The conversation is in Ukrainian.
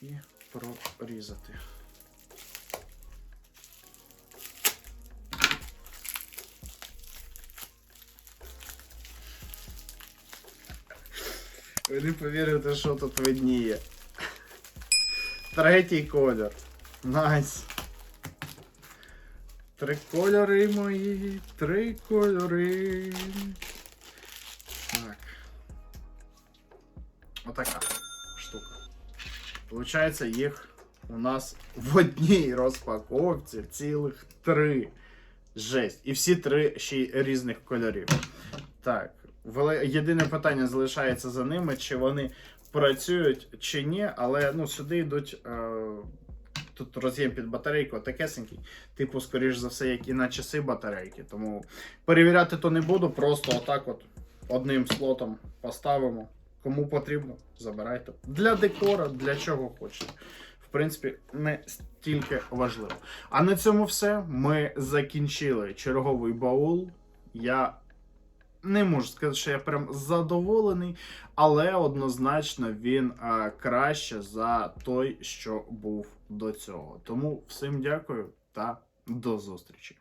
і прорізати. Ви не повірите, що тут видніє. Третій колір. Найс. Три кольори мої. Три кольори. Так. Отака. Получається, їх у нас в одній розпаковці цілих три. Жесть. І всі три ще й різних кольорів. Так. Єдине питання залишається за ними, чи вони працюють чи ні, але ну, сюди йдуть. Е, тут роз'єм під батарейку такесенький. Типу, скоріш за все, як і на часи батарейки. Тому перевіряти то не буду, просто отак от одним слотом поставимо. Кому потрібно, забирайте. Для декора, для чого хочете. В принципі, не стільки важливо. А на цьому все. Ми закінчили черговий баул. Я не можу сказати, що я прям задоволений, але однозначно він а, краще за той, що був до цього. Тому всім дякую та до зустрічі.